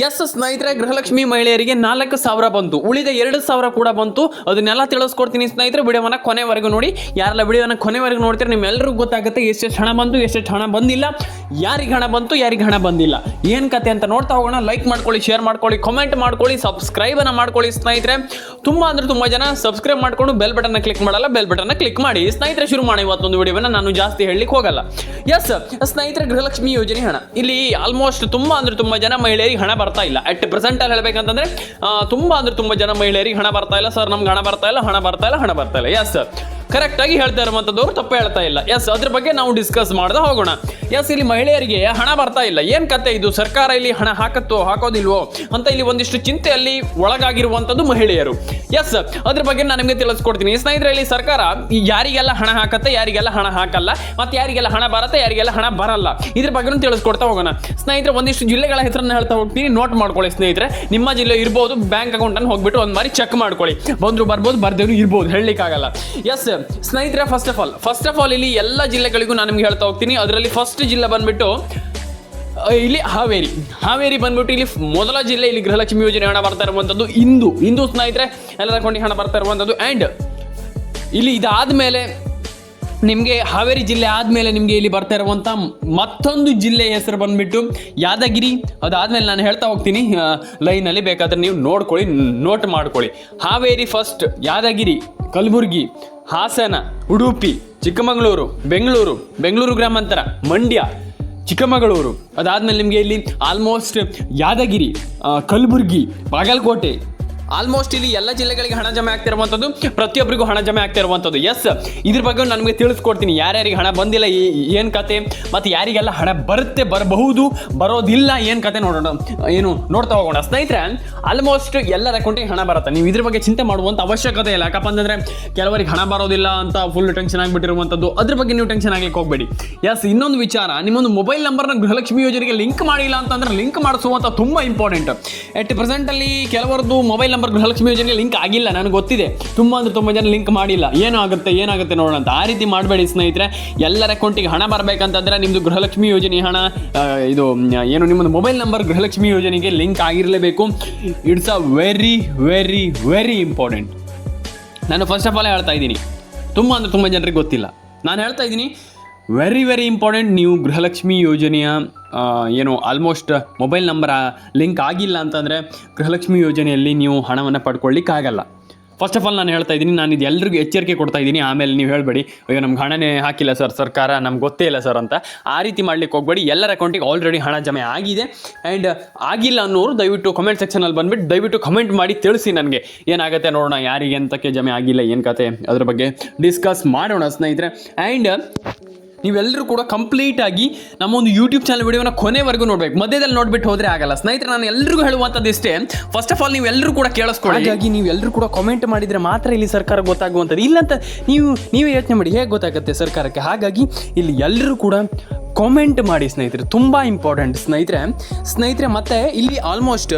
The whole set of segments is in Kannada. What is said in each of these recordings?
ಎಸ್ ಸ್ನೇಹಿತರೆ, ಗೃಹಲಕ್ಷ್ಮಿ ಮಹಿಳೆಯರಿಗೆ ನಾಲ್ಕು ಸಾವಿರ ಬಂತು. ಉಳಿದ ಎರಡು ಸಾವಿರ ಕೂಡ ಬಂತು. ಅದನ್ನೆಲ್ಲ ತಿಳಿಸ್ಕೊಡ್ತೀನಿ ಸ್ನೇಹಿತರೆ, ವಿಡಿಯೋವನ್ನ ಕೊನೆವರೆಗೂ ನೋಡಿ. ಯಾರೆಲ್ಲ ವಿಡಿಯೋನ ಕೊನೆವರೆಗೂ ನೋಡ್ತಾರೆ ನಿಮ್ಮೆಲ್ಲರಿಗೂ ಗೊತ್ತಾಗುತ್ತೆ ಎಷ್ಟೆಷ್ಟು ಹಣ ಬಂತು, ಎಷ್ಟೆಷ್ಟು ಹಣ ಬಂದಿಲ್ಲ. ಯಾರಿಗೆ ಹಣ ಬಂತು, ಯಾರಿಗೆ ಹಣ ಬಂದಿಲ್ಲ. ಏನು ಕತೆ ಅಂತ ನೋಡ್ತಾ ಹೋಗೋಣ. ಲೈಕ್ ಮಾಡ್ಕೊಳ್ಳಿ ಶೇರ್ ಮಾಡ್ಕೊಳ್ಳಿ ಕಮೆಂಟ್ ಮಾಡ್ಕೊಳ್ಳಿ ಸಬ್ಸ್ಕ್ರೈಬನ್ನು ಮಾಡ್ಕೊಳ್ಳಿ ಸ್ನೇಹಿತರೆ. ತುಂಬ ಅಂದರೆ ತುಂಬ ಜನ ಸಬ್ಸ್ಕ್ರೈಬ್ ಮಾಡ್ಕೊಂಡು ಬೆಲ್ ಬಟನ್ನ ಕ್ಲಿಕ್ ಮಾಡಲ್ಲ ಬೆಲ್ ಬಟನ್ನ ಕ್ಲಿಕ್ ಮಾಡಿ. ಸ್ನೇಹಿತರೆ, ಶುರು ಮಾಡಿ ಇವತ್ತೊಂದು ವಿಡಿಯೋವನ್ನು. ನಾನು ಜಾಸ್ತಿ ಹೇಳಲಿಕ್ಕೆ ಹೋಗಲ್ಲ. ಎಸ್ ಸ್ನೇಹಿತರೆ, ಗೃಹಲಕ್ಷ್ಮಿ ಯೋಜನೆ ಹಣ. ಇಲ್ಲಿ ಆಲ್ಮೋಸ್ಟ್ ತುಂಬ ಅಂದರೆ ತುಂಬ ಜನ ಮಹಿಳೆಯರಿಗೆ ಹಣ ಬರ್ತಾ ಇಲ್ಲ. ಅಟ್ ಪ್ರೆಸೆಂಟ್ ಅಲ್ಲಿ ತುಂಬ ಅಂದರೆ ತುಂಬಾ ಜನ ಮಹಿಳೆಯರಿಗೆ ಹಣ ಬರ್ತಾ ಇಲ್ಲ. ಸರ್ ನಮ್ಗೆ ಹಣ ಬರ್ತಾ ಇಲ್ಲ, ಹಣ ಬರ್ತಾ ಇಲ್ಲ, ಹಣ ಬರ್ತಾ ಇಲ್ಲ. ಎಸ್ ಕರೆಕ್ಟ್ ಆಗಿ ಹೇಳ್ತಾ ಇರುವಂಥದ್ದವ್ರು ತಪ್ಪು ಹೇಳ್ತಾ ಇಲ್ಲ. ಎಸ್ ಅದ್ರ ಬಗ್ಗೆ ನಾವು ಡಿಸ್ಕಸ್ ಮಾಡ್ದೆ ಹೋಗೋಣ. ಎಸ್ ಇಲ್ಲಿ ಮಹಿಳೆಯರಿಗೆ ಹಣ ಬರ್ತಾ ಇಲ್ಲ. ಏನ್ ಕತೆ ಇದು? ಸರ್ಕಾರ ಇಲ್ಲಿ ಹಣ ಹಾಕತ್ತೋ, ಹಾಕೋದಿಲ್ವೋ ಅಂತ ಇಲ್ಲಿ ಒಂದಿಷ್ಟು ಚಿಂತೆಯಲ್ಲಿ ಒಳಗಾಗಿರುವಂಥದ್ದು ಮಹಿಳೆಯರು. ಎಸ್ ಅದ್ರ ಬಗ್ಗೆ ನಾನು ನಿಮಗೆ ತಿಳಿಸ್ಕೊಡ್ತೀನಿ. ಸ್ನೇಹಿತರೆ, ಇಲ್ಲಿ ಸರ್ಕಾರ ಯಾರಿಗೆಲ್ಲ ಹಣ ಹಾಕತ್ತೆ, ಯಾರಿಗೆಲ್ಲ ಹಣ ಹಾಕಲ್ಲ, ಮತ್ತೆ ಯಾರಿಗೆಲ್ಲ ಹಣ ಬರತ್ತೆ, ಯಾರಿಗೆಲ್ಲ ಹಣ ಬರಲ್ಲ, ಇದ್ರ ಬಗ್ಗೆ ತಿಳಿಸ್ಕೊಡ್ತಾ ಹೋಗೋಣ. ಸ್ನೇಹಿತರೆ, ಒಂದಿಷ್ಟು ಜಿಲ್ಲೆಗಳ ಹೆಸರನ್ನ ಹೇಳ್ತಾ ಹೋಗ್ತೀನಿ. ನೋಟ್ ಮಾಡ್ಕೊಳ್ಳಿ ಸ್ನೇಹಿತರೆ. ನಿಮ್ಮ ಜಿಲ್ಲೆ ಇರ್ಬೋದು ಬ್ಯಾಂಕ್ ಅಕೌಂಟ್ ಅನ್ನು ಹೋಗ್ಬಿಟ್ಟು ಒಂದು ಬಾರಿ ಚೆಕ್ ಮಾಡ್ಕೊಳ್ಳಿ. ಬಂದ್ರು ಬರ್ಬೋದು ಬರ್ದೇವ್ರು ಇರ್ಬೋದು, ಹೇಳಲಿಕ್ಕಾಗಲ್ಲ. ಎಸ್ ಸ್ನೇಹಿತರೆ first of all first of all ಇಲ್ಲಿ ಎಲ್ಲ ಜಿಲ್ಲೆಗಳಿಗೂ ನಾನು ನಿಮ್ಗೆ ಹೇಳ್ತಾ ಹೋಗ್ತೀನಿ. ಅದರಲ್ಲಿ ಫಸ್ಟ್ ಜಿಲ್ಲೆ ಬಂದ್ಬಿಟ್ಟು ಇಲ್ಲಿ ಹಾವೇರಿ. ಹಾವೇರಿ ಬಂದ್ಬಿಟ್ಟು ಇಲ್ಲಿ ಮೊದಲ ಜಿಲ್ಲೆ ಇಲ್ಲಿ ಗೃಹಲಕ್ಷ್ಮಿ ಯೋಜನೆ ಹಣ ಬರ್ತಾ ಇರುವಂಥದ್ದು ಇಂದು. ಇಂದು ಸ್ನೇಹಿತರೆ ಎಲ್ಲರ ಅಕೌಂಟಿಗೆ ಹಣ ಬರ್ತಾ ಇರುವಂಥದ್ದು ಆ್ಯಂಡ್ ಇಲ್ಲಿ ಇದಾದ್ಮೇಲೆ ನಿಮಗೆ ಹಾವೇರಿ ಜಿಲ್ಲೆ ಆದಮೇಲೆ ನಿಮಗೆ ಇಲ್ಲಿ ಬರ್ತಾ ಇರುವಂಥ ಮತ್ತೊಂದು ಜಿಲ್ಲೆ ಹೆಸರು ಬಂದ್ಬಿಟ್ಟು ಯಾದಗಿರಿ. ಅದಾದಮೇಲೆ ನಾನು ಹೇಳ್ತಾ ಹೋಗ್ತೀನಿ ಲೈನಲ್ಲಿ ಬೇಕಾದ್ರೆ ನೀವು ನೋಡ್ಕೊಳ್ಳಿ ನೋಟ್ ಮಾಡ್ಕೊಳ್ಳಿ. ಹಾವೇರಿ ಫಸ್ಟ್ ಯಾದಗಿರಿ, ಕಲಬುರ್ಗಿ ಹಾಸನ, ಉಡುಪಿ, ಚಿಕ್ಕಮಗಳೂರು, ಬೆಂಗಳೂರು ಬೆಂಗಳೂರು ಗ್ರಾಮಾಂತರ, ಮಂಡ್ಯ, ಚಿಕ್ಕಮಗಳೂರು. ಅದಾದಮೇಲೆ ನಿಮಗೆ ಇಲ್ಲಿ ಆಲ್ಮೋಸ್ಟ್ ಯಾದಗಿರಿ ಕಲಬುರ್ಗಿ, ಬಾಗಲಕೋಟೆ ಆಲ್ಮೋಸ್ಟ್ ಇಲ್ಲಿ ಎಲ್ಲ ಜಿಲ್ಲೆಗಳಿಗೆ ಹಣ ಜಮೆ ಆಗ್ತಿರುವಂಥದ್ದು ಪ್ರತಿಯೊಬ್ಬರಿಗೂ ಹಣ ಜಮೆ ಆಗ್ತಿರುವಂಥದ್ದು ಎಸ್ ಇದ್ರ ಬಗ್ಗೆ ನನಗೆ ತಿಳಿಸ್ಕೊಡ್ತೀನಿ. ಯಾರ್ಯಾರಿಗೆ ಹಣ ಬಂದಿಲ್ಲ ಏನು ಕತೆ, ಮತ್ತು ಯಾರಿಗೆಲ್ಲ ಹಣ ಬರುತ್ತೆ, ಬರಬಹುದು, ಬರೋದಿಲ್ಲ, ಏನು ಕತೆ ನೋಡೋಣ, ಏನು ನೋಡ್ತಾ ಹೋಗೋಣ. ಸ್ನೇಹಿತರೆ ಆಲ್ಮೋಸ್ಟ್ ಎಲ್ಲರ ಅಕೌಂಟಿಗೆ ಹಣ ಬರುತ್ತೆ. ನೀವು ಇದ್ರ ಬಗ್ಗೆ ಚಿಂತೆ ಮಾಡುವಂಥ ಅವಶ್ಯಕತೆ ಇಲ್ಲ. ಯಾಕಪ್ಪ ಅಂತಂದರೆ, ಕೆಲವರಿಗೆ ಹಣ ಬರೋದಿಲ್ಲ ಅಂತ ಫುಲ್ ಟೆನ್ಷನ್ ಆಗಿಬಿಟ್ಟಿರುವಂಥದ್ದು ಅದ್ರ ಬಗ್ಗೆ ನೀವು ಟೆನ್ಷನ್ ಆಗ್ಲಿಕ್ಕೆ ಹೋಗಬೇಡಿ. ಎಸ್ ಇನ್ನೊಂದು ವಿಚಾರ, ನಿಮ್ಮೊಂದು ಮೊಬೈಲ್ ನಂಬರ್ನ ಗೃಹಲಕ್ಷ್ಮಿ ಯೋಜನೆಗೆ ಲಿಂಕ್ ಮಾಡಿಲ್ಲ ಅಂತಂದ್ರೆ ಲಿಂಕ್ ಮಾಡಿಸುವಂಥ ತುಂಬ ಇಂಪಾರ್ಟೆಂಟ್ ಎಟ್ ಪ್ರೆಸೆಂಟಲ್ಲಿ ಕೆಲವರದ್ದು ಮೊಬೈಲ್ ನಂಬರ್ ಗೃಹಲಕ್ಷ್ಮಿ ಯೋಜನೆಗೆ ಲಿಂಕ್ ಆಗಿಲ್ಲ, ನನಗೆ ಗೊತ್ತಿದೆ. ತುಂಬ ಅಂದ್ರೆ ತುಂಬ ಜನ ಲಿಂಕ್ ಮಾಡಿಲ್ಲ. ಏನಾಗುತ್ತೆ ಏನಾಗುತ್ತೆ ನೋಡೋಣ ಅಂತ. ಆ ರೀತಿ ಮಾಡಬೇಡಿ ಸ್ನೇಹಿತರೆ. ಎಲ್ಲರ ಅಕೌಂಟಿಗೆ ಹಣ ಬರಬೇಕಂತಂದ್ರೆ ನಿಮ್ಮದು ಗೃಹಲಕ್ಷ್ಮಿ ಯೋಜನೆ ಹಣ ಇದು, ಏನು, ನಿಮ್ಮದು ಮೊಬೈಲ್ ನಂಬರ್ ಗೃಹಲಕ್ಷ್ಮಿ ಯೋಜನೆಗೆ link ಆಗಿರಲೇಬೇಕು. It's a very very very important ನಾನು ಫಸ್ಟ್ ಆಫ್ ಆಲ್ ಹೇಳ್ತಾ ಇದ್ದೀನಿ. ತುಂಬ ಅಂದರೆ ತುಂಬ ಜನರಿಗೆ ಗೊತ್ತಿಲ್ಲ. ನಾನು ಹೇಳ್ತಾ ಇದ್ದೀನಿ ವೆರಿ ವೆರಿ ಇಂಪಾರ್ಟೆಂಟ್ ನೀವು ಗೃಹಲಕ್ಷ್ಮಿ ಯೋಜನೆಯ ಏನು ಆಲ್ಮೋಸ್ಟ್ ಮೊಬೈಲ್ ನಂಬರ್ ಲಿಂಕ್ ಆಗಿಲ್ಲ ಅಂತಂದರೆ ಗೃಹಲಕ್ಷ್ಮಿ ಯೋಜನೆಯಲ್ಲಿ ನೀವು ಹಣವನ್ನು ಪಡ್ಕೊಳ್ಳಿಕ್ಕಾಗಲ್ಲ. ಫಸ್ಟ್ ಆಫ್ ಆಲ್ ನಾನು ಹೇಳ್ತಾ ಇದ್ದೀನಿ, ನಾನು ಇದು ಎಲ್ರಿಗೂ ಎಚ್ಚರಿಕೆ ಕೊಡ್ತಾ ಇದ್ದೀನಿ. ಆಮೇಲೆ ನೀವು ಹೇಳಬೇಡಿ, ಅಯ್ಯೋ, ನಮ್ಗೆ ಹಣನೇ ಹಾಕಿಲ್ಲ ಸರ್, ಸರ್ಕಾರ ನಮ್ಗೆ ಗೊತ್ತೇ ಇಲ್ಲ ಸರ್ ಅಂತ. ಆ ರೀತಿ ಮಾಡ್ಲಿಕ್ಕೆ ಹೋಗಬೇಡಿ. ಎಲ್ಲರ ಅಕೌಂಟಿಗೆ ಆಲ್ರೆಡಿ ಹಣ ಜಮೆ ಆಗಿದೆ. ಆ್ಯಂಡ್ ಆಗಿಲ್ಲ ಅನ್ನೋರು ದಯವಿಟ್ಟು ಕಮೆಂಟ್ ಸೆಕ್ಷನಲ್ಲಿ ಬಂದುಬಿಟ್ಟು ದಯವಿಟ್ಟು ಕಮೆಂಟ್ ಮಾಡಿ ತಿಳಿಸಿ ನನಗೆ. ಏನಾಗುತ್ತೆ ನೋಡೋಣ, ಯಾರಿಗೆ ಅಂತಕ್ಕೆ ಜಮೆ ಆಗಿಲ್ಲ, ಏನು ಕತೆ, ಅದ್ರ ಬಗ್ಗೆ ಡಿಸ್ಕಸ್ ಮಾಡೋಣ ಸ್ನೇಹಿತರೆ. ಆ್ಯಂಡ್ ನೀವೆಲ್ಲರೂ ಕೂಡ ಕಂಪ್ಲೀಟ್ ಆಗಿ ನಮ್ಮ ಒಂದು ಯೂಟ್ಯೂಬ್ ಚಾನಲ್ ವಿಡಿಯೋನ ಕೊನೆವರೆಗೂ ನೋಡ್ಬೇಕು. ಮಧ್ಯದಲ್ಲಿ ನೋಡ್ಬಿಟ್ಟು ಹೋದ್ರೆ ಆಗಲ್ಲ. ಸ್ನೇಹಿತರೆ, ನಾನು ಎಲ್ಲರಿಗೂ ಹೇಳುವಂಥದ್ದು ಇಷ್ಟೇ. ಫಸ್ಟ್ ಆಫ್ ಆಲ್ ನೀವು ಎಲ್ಲರೂ ಕೂಡ ಕೇಳಿಸ್ಕೊಳ್ಳಿ. ಹಾಗಾಗಿ ನೀವು ಎಲ್ಲರೂ ಕೂಡ ಕಾಮೆಂಟ್ ಮಾಡಿದರೆ ಮಾತ್ರ ಇಲ್ಲಿ ಸರ್ಕಾರ ಗೊತ್ತಾಗುವಂಥದ್ದು. ಇಲ್ಲಂತ ನೀವು, ನೀವೇ ಯೋಚನೆ ಮಾಡಿ. ಹೇಗೆ ಗೊತ್ತಾಗುತ್ತೆ ಸರ್ಕಾರಕ್ಕೆ? ಹಾಗಾಗಿ ಇಲ್ಲಿ ಎಲ್ಲರೂ ಕೂಡ ಕಾಮೆಂಟ್ ಮಾಡಿ ಸ್ನೇಹಿತರೆ, ತುಂಬ ಇಂಪಾರ್ಟೆಂಟ್ ಸ್ನೇಹಿತರೆ ಸ್ನೇಹಿತರೆ, ಮತ್ತೆ ಇಲ್ಲಿ ಆಲ್ಮೋಸ್ಟ್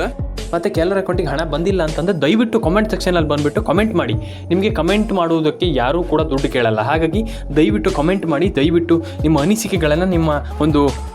ಮತ್ತೆ ಕೆಲವರ ಅಕೌಂಟಿಗೆ ಹಣ ಬಂದಿಲ್ಲ ಅಂತಂದ್ರೆ ದಯವಿಟ್ಟು ಕಮೆಂಟ್ ಸೆಕ್ಷನಲ್ಲಿ ಬಂದುಬಿಟ್ಟು ಕಮೆಂಟ್ ಮಾಡಿ. ನಿಮಗೆ ಕಮೆಂಟ್ ಮಾಡುವುದಕ್ಕೆ ಯಾರೂ ಕೂಡ ದುಡ್ಡು ಕೇಳಲ್ಲ. ಹಾಗಾಗಿ ದಯವಿಟ್ಟು ಕಮೆಂಟ್ ಮಾಡಿ, ದಯವಿಟ್ಟು ನಿಮ್ಮ ಅನಿಸಿಕೆಗಳನ್ನು ನಿಮ್ಮ ಒಂದು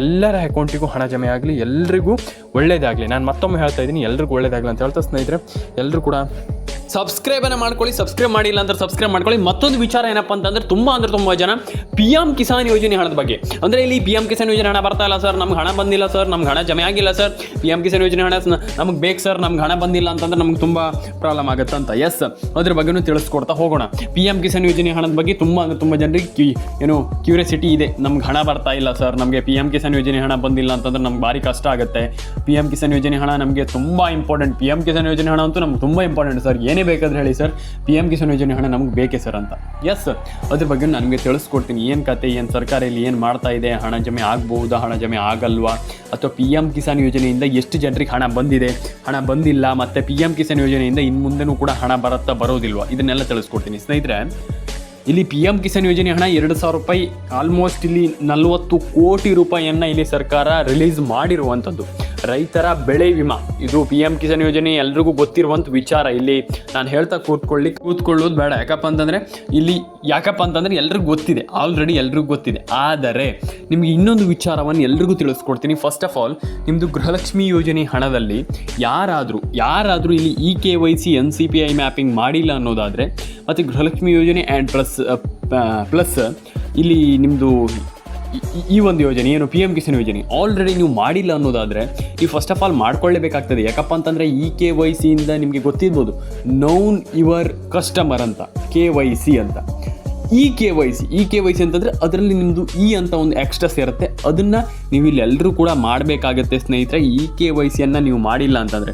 ಎಲ್ಲರ ಅಕೌಂಟಿಗೂ ಹಣ ಜಮೆ ಆಗಲಿ, ಎಲ್ರಿಗೂ ಒಳ್ಳೇದಾಗಲಿ. ನಾನು ಮತ್ತೊಮ್ಮೆ ಹೇಳ್ತಾ ಇದ್ದೀನಿ, ಎಲ್ರಿಗೂ ಒಳ್ಳೇದಾಗಲಿ ಅಂತ ಹೇಳ್ತಾ ಸ್ನೇಹಿತರೆ ಎಲ್ಲರೂ ಕೂಡ ಸಬ್ಸ್ಕ್ರೈಬನ್ನು ಮಾಡ್ಕೊಳ್ಳಿ ಸಬ್ಸ್ಕ್ರೈಬ್ ಮಾಡಿಲ್ಲ ಅಂದ್ರೆ ಸಬ್ಸ್ಕ್ರೈಬ್ ಮಾಡ್ಕೊಳ್ಳಿ. ಮತ್ತೊಂದು ವಿಚಾರ ಏನಪ್ಪ ಅಂತಂದ್ರೆ ತುಂಬ ಅಂದ್ರೆ ತುಂಬ ಜನ ಪಿ ಎಂ ಕಿಸಾನ್ ಯೋಜನೆ ಹಣದ ಬಗ್ಗೆ. ಅಂದರೆ ಇಲ್ಲಿ ಪಿ ಎಂ ಕಿಸಾನ್ ಯೋಜನೆ ಹಣ ಬರ್ತಾ ಇಲ್ಲ ಸರ್ ನಮ್ಗೆ ಹಣ ಬಂದಿಲ್ಲ ಸರ್ ನಮ್ಗೆ ಹಣ ಜಮೆ ಆಗಿಲ್ಲ ಸರ್ ಪಿ ಎಂ ಕಿಸಾನ್ ಯೋಜನೆ ಹಣ ನಮಗೆ ಬೇಕು ಸರ್ ನಮ್ಗೆ ಹಣ ಬಂದಿಲ್ಲ ಅಂತಂದ್ರೆ ನಮ್ಗೆ ತುಂಬ ಪ್ರಾಬ್ಲಮ್ ಆಗುತ್ತೆ ಅಂತ ಎಸ್ ಅದ್ರ ಬಗ್ಗೆನೂ ತಿಳಿಸ್ಕೊಡ್ತಾ ಹೋಗೋಣ. ಪಿ ಎಂ ಕಿಸಾನ್ ಯೋಜನೆ ಹಣದ ಬಗ್ಗೆ ತುಂಬ ಅಂದ್ರೆ ತುಂಬ ಜನರಿಗೆ ಏನು ಕ್ಯೂರಿಯಾಸಿಟಿ ಇದೆ. ನಮ್ಗೆ ಹಣ ಬರ್ತಾ ಇಲ್ಲ ಸರ್ ನಮಗೆ ಪಿ ಎಂ ಕಿಸಾನ್ ಯೋಜನೆ ಹಣ ಬಂದಿಲ್ಲ ಅಂತಂದ್ರೆ ನಮ್ಗೆ ಭಾರಿ ಕಷ್ಟ ಆಗುತ್ತೆ. ಪಿ ಎಂ ಕಿಸಾನ್ ಯೋಜನೆ ಹಣ ನಮಗೆ ತುಂಬ ಇಂಪಾರ್ಟೆಂಟ್ ಪಿ ಎಂ ಕಿಸಾನ್ ಯೋಜನೆ ಹಣ ಅಂತೂ ನಮ್ಗೆ ತುಂಬ ಇಂಪಾರ್ಟೆಂಟ್ ಸರ್ ಏನೇ ಬೇಕಾದ್ರೆ ಹೇಳಿ ಸರ್. ಪಿ ಎಂ ಕಿಸಾನ್ ಯೋಜನೆ ಹಣ ನಮ್ಗೆ ಬೇಕೇ ಸರ್ ಅಂತ. ಎಸ್ ಅದ್ರ ಬಗ್ಗೆ ನನಗೆ ತಿಳಿಸ್ಕೊಡ್ತೀನಿ. ಏನು ಕತೆ, ಏನು ಸರ್ಕಾರ ಇಲ್ಲಿ ಏನು ಮಾಡ್ತಾ ಇದೆ, ಹಣ ಜಮೆ ಆಗ್ಬಹುದಾ, ಹಣ ಜಮೆ ಆಗಲ್ವಾ? ಅಥವಾ ಪಿ ಎಂ ಕಿಸಾನ್ ಯೋಜನೆಯಿಂದ ಎಷ್ಟು ಜನರಿಗೆ ಹಣ ಬಂದಿದೆ? ಹಣ ಬಂದಿಲ್ಲ ಮತ್ತು ಪಿ ಎಂ ಕಿಸಾನ್ ಯೋಜನೆಯಿಂದ ಇನ್ನು ಮುಂದೆನೂ ಕೂಡ ಹಣ ಬರುತ್ತಾ ಬರೋದಿಲ್ವಾ? ಇದನ್ನೆಲ್ಲ ತಿಳಿಸ್ಕೊಡ್ತೀನಿ. ಸ್ನೇಹಿತರೆ, ಇಲ್ಲಿ ಪಿ ಎಂ ಕಿಸಾನ್ ಯೋಜನೆ ಹಣ ಎರಡು ಸಾವಿರ ರೂಪಾಯಿ ಆಲ್ಮೋಸ್ಟ್ ಇಲ್ಲಿ ನಲವತ್ತು ಕೋಟಿ ರೂಪಾಯಿಯನ್ನು ಇಲ್ಲಿ ಸರ್ಕಾರ ರಿಲೀಸ್ ಮಾಡಿರುವಂಥದ್ದು. ರೈತರ ಬೆಳೆ ವಿಮಾ. ಇದು ಪಿ ಎಂ ಕಿಸಾನ್ ಯೋಜನೆ ಎಲ್ರಿಗೂ ಗೊತ್ತಿರುವಂಥ ವಿಚಾರ. ಇಲ್ಲಿ ನಾನು ಹೇಳ್ತಾ ಕೂತ್ಕೊಳ್ಳಿ ಕೂತ್ಕೊಳ್ಳೋದು ಬೇಡ. ಯಾಕಪ್ಪ ಅಂತಂದರೆ ಇಲ್ಲಿ ಯಾಕಪ್ಪ ಅಂತಂದರೆ ಎಲ್ರಿಗೂ ಗೊತ್ತಿದೆ. ಆಲ್ರೆಡಿ ಎಲ್ರಿಗೂ ಗೊತ್ತಿದೆ. ಆದರೆ ನಿಮಗೆ ಇನ್ನೊಂದು ವಿಚಾರವನ್ನು ಎಲ್ರಿಗೂ ತಿಳಿಸ್ಕೊಡ್ತೀನಿ. ಫಸ್ಟ್ ಆಫ್ ಆಲ್ ನಿಮ್ಮದು ಗೃಹಲಕ್ಷ್ಮಿ ಯೋಜನೆ ಹಣದಲ್ಲಿ ಯಾರಾದರೂ ಯಾರಾದರೂ ಇಲ್ಲಿ E K Y C N C P I mapping ಮಾಡಿಲ್ಲ ಅನ್ನೋದಾದರೆ, ಮತ್ತು ಗೃಹಲಕ್ಷ್ಮಿ ಯೋಜನೆ ಆ್ಯಂಡ್ ಪ್ಲಸ್ ಪ್ಲಸ್ ಇಲ್ಲಿ ನಿಮ್ಮದು ಈ- ಈ ಒಂದು ಯೋಜನೆ, ಏನು ಪಿ ಎಂ ಕಿಸಾನ್ ಯೋಜನೆ ಆಲ್ರೆಡಿ ನೀವು ಮಾಡಿಲ್ಲ ಅನ್ನೋದಾದರೆ ನೀವು ಫಸ್ಟ್ ಆಫ್ ಆಲ್ ಮಾಡ್ಕೊಳ್ಳೇಬೇಕಾಗ್ತದೆ. ಯಾಕಪ್ಪ ಅಂತಂದರೆ ಇ ಕೆ ವೈ ಸಿಯಿಂದ ನಿಮಗೆ ಗೊತ್ತಿರ್ಬೋದು ನೌನ್ ಯುವರ್ ಕಸ್ಟಮರ್ ಅಂತ ಕೆ ವೈ ಸಿ ಅಂತ. E K Y C E K Y C ಅಂತಂದರೆ ಅದರಲ್ಲಿ ನಿಮ್ಮದು ಇ ಅಂತ ಒಂದು ಎಕ್ಸ್ಟ್ರಾ ಸೇರುತ್ತೆ ಅದನ್ನು ನೀವು ಇಲ್ಲಿ ಎಲ್ಲರೂ ಕೂಡ ಮಾಡಬೇಕಾಗತ್ತೆ ಸ್ನೇಹಿತರೆ. ಇ ಕೆ ವೈ ಸಿಯನ್ನು ನೀವು ಮಾಡಿಲ್ಲ ಅಂತಂದರೆ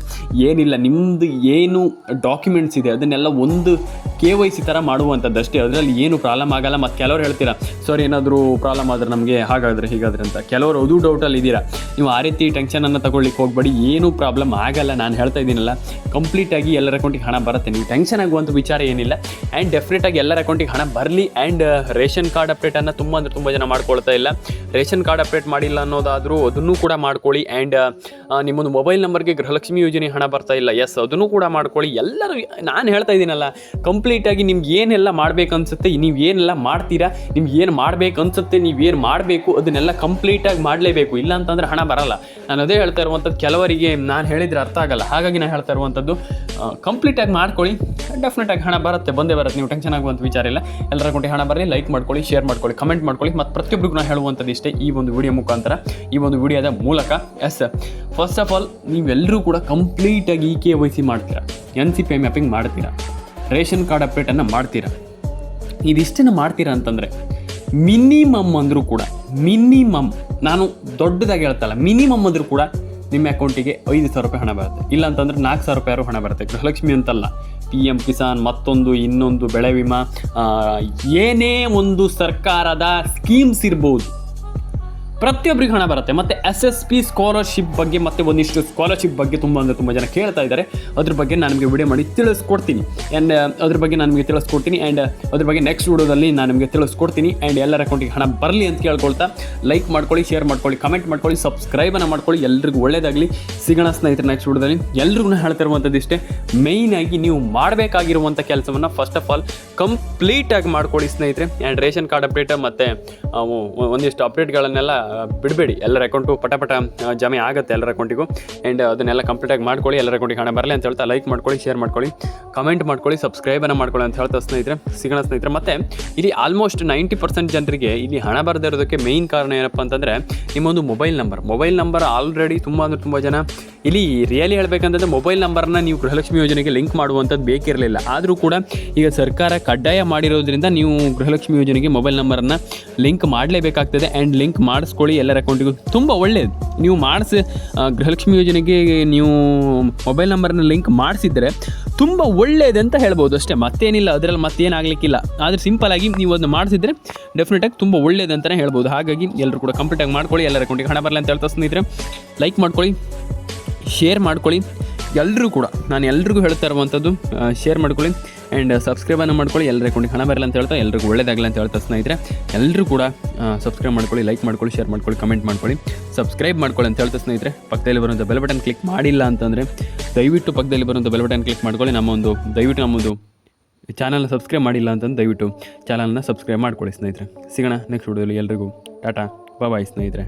ಏನಿಲ್ಲ. ನಿಮ್ಮದು ಏನು ಡಾಕ್ಯುಮೆಂಟ್ಸ್ ಇದೆ, ಅದನ್ನೆಲ್ಲ ಒಂದು ಕೆ ವೈ ಸಿ ಥರ ಮಾಡುವಂಥದ್ದು ಅಷ್ಟೇ ಅದರಲ್ಲಿ ಏನು ಪ್ರಾಬ್ಲಮ್ ಆಗಲ್ಲ. ಮತ್ತು ಕೆಲವರು ಹೇಳ್ತೀರಾ, ಸರ್, ಏನಾದರೂ ಪ್ರಾಬ್ಲಮ್ ಆದರೆ ನಮಗೆ ಹಾಗಾದರೆ ಹೀಗಾದ್ರೆ ಅಂತ. ಕೆಲವರು ಅದು ಡೌಟಲ್ಲಿ ಇದ್ದೀರಾ. ನೀವು ಆ ರೀತಿ ಟೆನ್ಷನನ್ನು ತಗೊಳ್ಳಿಕ್ಕೆ ಹೋಗಬೇಡಿ. ಏನೂ ಪ್ರಾಬ್ಲಮ್ ಆಗಲ್ಲ. ನಾನು ಹೇಳ್ತಾ ಇದ್ದೀನಲ್ಲ ಕಂಪ್ಲೀಟಾಗಿ ಎಲ್ಲರ ಅಕೌಂಟಿಗೆ ಹಣ ಬರುತ್ತೆ. ನೀವು ಟೆನ್ಷನ್ ಆಗುವಂಥ ವಿಚಾರ ಏನಿಲ್ಲ. ಆ್ಯಂಡ್ ಡೆಫಿನೆಟಾಗಿ ಎಲ್ಲರ ಅಕೌಂಟಿಗೆ ಹಣ ಬರಲಿ ಆ್ಯಂಡ್ ರೇಷನ್ ಕಾರ್ಡ್ ಅಪ್ಡೇಟನ್ನು ತುಂಬ ಅಂದರೆ ತುಂಬ ಜನ ಮಾಡ್ಕೊಳ್ತಾ ಇಲ್ಲ. ರೇಷನ್ ಕಾರ್ಡ್ ಅಪ್ಡೇಟ್ ಮಾಡಿಲ್ಲ ಅನ್ನೋದಾದರೂ ಅದನ್ನು ಕೂಡ ಮಾಡ್ಕೊಳ್ಳಿ ಆ್ಯಂಡ್ ನಿಮ್ಮೊಂದು ಮೊಬೈಲ್ ನಂಬರ್ಗೆ ಗೃಹಲಕ್ಷ್ಮಿ ಯೋಜನೆ ಹಣ ಬರ್ತಾ ಇಲ್ಲ. ಎಸ್ ಅದನ್ನು ಕೂಡ ಮಾಡ್ಕೊಳ್ಳಿ. ಎಲ್ಲರೂ, ನಾನು ಹೇಳ್ತಾ ಇದ್ದೀನಲ್ಲ ಕಂಪ್ಲೀಟಾಗಿ ನಿಮ್ಗೆ ಏನೆಲ್ಲ ಮಾಡಬೇಕನ್ಸುತ್ತೆ ನೀವು ಏನೆಲ್ಲ ಮಾಡ್ತೀರಾ, ನಿಮ್ಗೆ ಏನು ಮಾಡ್ಬೇಕು ಅನ್ಸುತ್ತೆ, ನೀವು ಏನು ಮಾಡಬೇಕು, ಅದನ್ನೆಲ್ಲ ಕಂಪ್ಲೀಟಾಗಿ ಮಾಡಲೇಬೇಕು. ಇಲ್ಲ ಅಂತಂದರೆ ಹಣ ಬರಲ್ಲ. ನಾನು ಅದೇ ಹೇಳ್ತಾ ಇರುವಂಥದ್ದು, ಕೆಲವರಿಗೆ ನಾನು ಹೇಳಿದರೆ ಅರ್ಥ ಆಗಲ್ಲ. ಹಾಗಾಗಿ ನಾನು ಹೇಳ್ತಾ ಇರುವಂಥದ್ದು ಕಂಪ್ಲೀಟಾಗಿ ಮಾಡ್ಕೊಳ್ಳಿ. ಡೆಫಿನೆಟಾಗಿ ಹಣ ಬರುತ್ತೆ, ಬಂದೇ ಬರುತ್ತೆ. ನೀವು ಟೆನ್ಷನ್ ಆಗುವಂಥ ವಿಚಾರ ಇಲ್ಲ. ಎಲ್ಲರ ಅಕೌಂಟಿಗೆ ಹಣ ಬರಲಿ ಲೈಕ್ ಮಾಡ್ಕೊಳ್ಳಿ ಶೇರ್ ಮಾಡ್ಕೊಳ್ಳಿ ಕಮೆಂಟ್ ಮಾಡ್ಕೊಳ್ಳಿ. ಮತ್ತು ಪ್ರತಿಯೊಬ್ಬರಿಗೂ ನಾನು ಹೇಳುವಂಥದ್ದು ಇಷ್ಟೇ ಈ ಒಂದು ವಿಡಿಯೋ ಮುಖಾಂತರ. ಈ ಒಂದು ವಿಡಿಯೋದ ಮೂಲಕ ಎಸ್ ಫಸ್ಟ್ ಆಫ್ ಆಲ್ ನೀವೆಲ್ಲರೂ ಕೂಡ ಕಂಪ್ಲೀಟಾಗಿ ಇ ಕೆ ವೈ ಸಿ ಮಾಡ್ತೀರಾ? ಎನ್ ಸಿ ಪಿ ಮ್ಯಾಪಿಂಗ್ ಮಾಡ್ತೀರಾ? ರೇಷನ್ ಕಾರ್ಡ್ ಅಪ್ಡೇಟನ್ನು ಮಾಡ್ತೀರಾ? ಇದಿಷ್ಟನ್ನು ಮಾಡ್ತೀರಾ ಅಂತಂದರೆ ಮಿನಿಮಮ್ ಅಂದರೂ ಕೂಡ ಮಿನಿಮಮ್ ನಾನು ದೊಡ್ಡದಾಗಿ ಹೇಳ್ತಲ್ಲ ಮಿನಿಮಮ್ ಅಂದರೂ ಕೂಡ ನಿಮ್ಮ ಅಕೌಂಟಿಗೆ ಐದು ಸಾವಿರ ರೂಪಾಯಿ ಹಣ ಬರುತ್ತೆ. ಇಲ್ಲ ಅಂತಂದ್ರೆ ನಾಲ್ಕು ಸಾವಿರ ರೂಪಾಯಿ ಹಣ ಬರುತ್ತೆ. ಗೃಹಲಕ್ಷ್ಮಿ ಅಂತಲ್ಲ ಪಿ ಎಂ ಕಿಸಾನ್ ಮತ್ತೊಂದು, ಇನ್ನೊಂದು ಬೆಳೆ ವಿಮಾ ಏನೇ ಒಂದು ಸರ್ಕಾರದ ಸ್ಕೀಮ್ಸ್ ಇರ್ಬೋದು. ಪ್ರತಿಯೊಬ್ಬರಿಗೆ ಹಣ ಬರುತ್ತೆ. ಮತ್ತು ಎಸ್ ಎಸ್ ಪಿ ಸ್ಕಾಲರ್ಶಿಪ್ ಬಗ್ಗೆ ಮತ್ತೆ ಒಂದಿಷ್ಟು ಸ್ಕಾಲರ್ಶಿಪ್ ಬಗ್ಗೆ ತುಂಬ ಅಂದರೆ ತುಂಬ ಜನ ಕೇಳ್ತಾ ಇದ್ದಾರೆ. ಅದ್ರ ಬಗ್ಗೆ ನಾನು ನಿಮಗೆ ವಿಡಿಯೋ ಮಾಡಿ ತಿಳಿಸ್ಕೊಡ್ತೀನಿ. ಆ್ಯಂಡ್ ಅದ್ರ ಬಗ್ಗೆ ನಾನು ನಿಮಗೆ ತಿಳಿಸ್ಕೊಡ್ತೀನಿ. ಆ್ಯಂಡ್ ಅದ್ರ ಬಗ್ಗೆ ನೆಕ್ಸ್ಟ್ ವಿಡಿಯೋದಲ್ಲಿ ನಾನು ನಿಮಗೆ ತಿಳಿಸ್ಕೊಡ್ತೀನಿ. ಆ್ಯಂಡ್ ಎಲ್ಲರ ಅಕೌಂಟಿಗೆ ಹಣ ಬರಲಿ ಅಂತ ಕೇಳ್ಕೊಳ್ತಾ ಲೈಕ್ ಮಾಡ್ಕೊಳ್ಳಿ ಶೇರ್ ಮಾಡ್ಕೊಳ್ಳಿ ಕಮೆಂಟ್ ಮಾಡ್ಕೊಳ್ಳಿ ಸಬ್ಸ್ಕ್ರೈಬನ್ನು ಮಾಡ್ಕೊಳ್ಳಿ. ಎಲ್ರಿಗೂ ಒಳ್ಳೇದಾಗಲಿ. ಸಿಗೋಣ ಸ್ನೇಹಿತರೆ ನೆಕ್ಸ್ಟ್ ವಿಡಿಯೋದಲ್ಲಿ ಎಲ್ರಿಗೂ ಹೇಳ್ತಿರುವಂಥದ್ದು ಇಷ್ಟೇ. ಮೇಯ್ನಾಗಿ ನೀವು ಮಾಡಬೇಕಾಗಿರುವಂಥ ಕೆಲಸವನ್ನು ಫಸ್ಟ್ ಆಫ್ ಆಲ್ ಕಂಪ್ಲೀಟಾಗಿ ಮಾಡ್ಕೊಳ್ಳಿ ಸ್ನೇಹಿತರೆ. ಆ್ಯಂಡ್ ರೇಷನ್ ಕಾರ್ಡ್ ಅಪ್ಡೇಟ್ ಮತ್ತು ಒಂದಿಷ್ಟು ಅಪ್ಡೇಟ್ಗಳನ್ನೆಲ್ಲ ಬಿಡಬೇಡಿ, ಎಲ್ಲರ ಅಕೌಂಟು ಪಟ ಪಟ ಜಮೆ ಆಗುತ್ತೆ ಎಲ್ಲರ ಅಕೌಂಟಿಗೂ ಆ್ಯಂಡ್ ಅದನ್ನೆಲ್ಲ ಕಂಪ್ಲೀಟಾಗಿ ಮಾಡ್ಕೊಳ್ಳಿ, ಎಲ್ಲರ ಅಕೌಂಟಿಗೆ ಹಣ ಬರಲಿ ಅಂತ ಹೇಳ್ತಾ ಲೈಕ್ ಮಾಡ್ಕೊಳ್ಳಿ ಶೇರ್ ಮಾಡ್ಕೊಳ್ಳಿ ಕಮೆಂಟ್ ಮಾಡ್ಕೊಳ್ಳಿ ಸಬ್ಸ್ಕ್ರೈಬನ್ನು ಮಾಡ್ಕೊಳ್ಳಿ ಅಂತ ಹೇಳ್ತಾ ಸ್ನೇಹಿತರೆ, ಸಿಗೋಣ ಸ್ನೇಹಿತರೆ. ಮತ್ತು, ಇಲ್ಲಿ ಆಲ್ಮೋಸ್ಟ್ ನೈಂಟಿ ಪರ್ಸೆಂಟ್ ಜನರಿಗೆ ಇಲ್ಲಿ ಹಣ ಬರದೇ ಇರೋದಕ್ಕೆ ಮೇಯ್ನ್ ಕಾರಣ ಏನಪ್ಪ ಅಂತಂದರೆ, ನಿಮ್ಮೊಂದು mobile number mobile number already ತುಂಬ ಅಂದರೆ ತುಂಬ ಜನ, ಇಲ್ಲಿ ರಿಯಲಿ ಹೇಳಬೇಕಂತಂದರೆ ಮೊಬೈಲ್ ನಂಬರ್ನ ನೀವು ಗೃಹಲಕ್ಷ್ಮಿ ಯೋಜನೆಗೆ ಲಿಂಕ್ ಮಾಡುವಂಥದ್ದು ಬೇಕಿರಲಿಲ್ಲ. ಆದರೂ ಕೂಡ ಈಗ ಸರ್ಕಾರ ಕಡ್ಡಾಯ ಮಾಡಿರೋದ್ರಿಂದ ನೀವು ಗೃಹಲಕ್ಷ್ಮಿ ಯೋಜನೆಗೆ ಮೊಬೈಲ್ ನಂಬರನ್ನು ಲಿಂಕ್ ಮಾಡಲೇಬೇಕಾಗ್ತದೆ. ಆ್ಯಂಡ್ ಲಿಂಕ್ ಮಾಡಿಸ್ಕೊಳ್ಳಿ ಎಲ್ಲರ ಅಕೌಂಟಿಗೂ. ತುಂಬ ಒಳ್ಳೆಯದು ನೀವು ಮಾಡಿಸಿ ಗೃಹಲಕ್ಷ್ಮಿ ಯೋಜನೆಗೆ ನೀವು ಮೊಬೈಲ್ ನಂಬರ್ನ ಲಿಂಕ್ ಮಾಡಿಸಿದರೆ ತುಂಬ ಒಳ್ಳೆಯದಂತ ಹೇಳ್ಬೋದು ಅಷ್ಟೇ. ಮತ್ತೇನಿಲ್ಲ, ಅದರಲ್ಲಿ ಮತ್ತೇನಾಗಲಿಕ್ಕಿಲ್ಲ. ಆದರೆ ಸಿಂಪಲಾಗಿ ನೀವು ಅದನ್ನು ಮಾಡಿಸಿದ್ರೆ ಡೆಫಿನೆಟಾಗಿ ತುಂಬ ಒಳ್ಳೆಯದಂತಲೇ ಹೇಳ್ಬೋದು. ಹಾಗಾಗಿ ಎಲ್ಲರೂ ಕೂಡ ಕಂಪ್ಲೀಟಾಗಿ ಮಾಡ್ಕೊಳ್ಳಿ, ಎಲ್ಲರ ಅಕೌಂಟಿಗೆ ಹಣ ಬರಲಿ ಅಂತ ಹೇಳ್ತಾ ಸ್ನೇಹಿತರೆ. ಲೈಕ್ ಮಾಡ್ಕೊಳ್ಳಿ ಶೇರ್ ಮಾಡ್ಕೊಳ್ಳಿ. ಎಲ್ಲರೂ ಕೂಡ, ನಾನು ಎಲ್ರಿಗೂ ಹೇಳ್ತಾ ಇರುವಂಥದ್ದು ಶೇರ್ ಮಾಡ್ಕೊಳ್ಳಿ. ಆ್ಯಂಡ್ ಸಬ್ಸ್ಕ್ರೈಬನ್ನು ಮಾಡ್ಕೊಳ್ಳಿ. ಎಲ್ಲರ ಕೊಂಡು ಹಣ ಬರಲ್ಲ ಅಂತ ಹೇಳ್ತಾ ಎಲ್ಲರಿಗೂ ಒಳ್ಳೇದಾಗಲಿ ಅಂತ ಹೇಳ್ತಾ ಸ್ನೇಹಿತರೆ. ಎಲ್ಲರೂ ಕೂಡ ಸಬ್ಸ್ಕ್ರೈಬ್ ಮಾಡ್ಕೊಳ್ಳಿ ಲೈಕ್ ಮಾಡ್ಕೊಳ್ಳಿ ಶೇರ್ ಮಾಡ್ಕೊಳ್ಳಿ ಕಮೆಂಟ್ ಮಾಡ್ಕೊಳ್ಳಿ. ಸಬ್ಸ್ಕ್ರೈಬ್ ಮಾಡ್ಕೊಳ್ಳಿ ಅಂತ ಹೇಳ್ತಾ ಸ್ನೇಹಿತರೆ. ಪಕ್ಕದಲ್ಲಿ ಬರುವಂಥ ಬೆಲ್ ಬಟನ್ ಕ್ಲಿಕ್ ಮಾಡಿಲ್ಲ ಅಂತಂದರೆ, ದಯವಿಟ್ಟು ಪಕ್ಕದಲ್ಲಿ ಬರುವಂಥ ಬೆಲ್ ಬಟನ್ ಕ್ಲಿಕ್ ಮಾಡ್ಕೊಳ್ಳಿ. ನಮ್ಮ ಒಂದು, ದಯವಿಟ್ಟು ನಮ್ಮದು ಚಾನಲ್ನ ಸಬ್ಸ್ಕ್ರೈಬ್ ಮಾಡಿಲ್ಲ ಅಂತಂದು ದಯವಿಟ್ಟು ಚಾನಲ್ನ ಸಬ್ಸ್ಕ್ರೈಬ್ ಮಾಡ್ಕೊಳ್ಳಿ ಸ್ನೇಹಿತರೆ. ಸಿಗೋಣ ನೆಕ್ಸ್ಟ್ ವಿಡಿಯೋಲಿ ಎಲ್ರಿಗೂ. ಟಾಟಾ ಬಾಯ್ ಸ್ನೇಹಿತರೆ.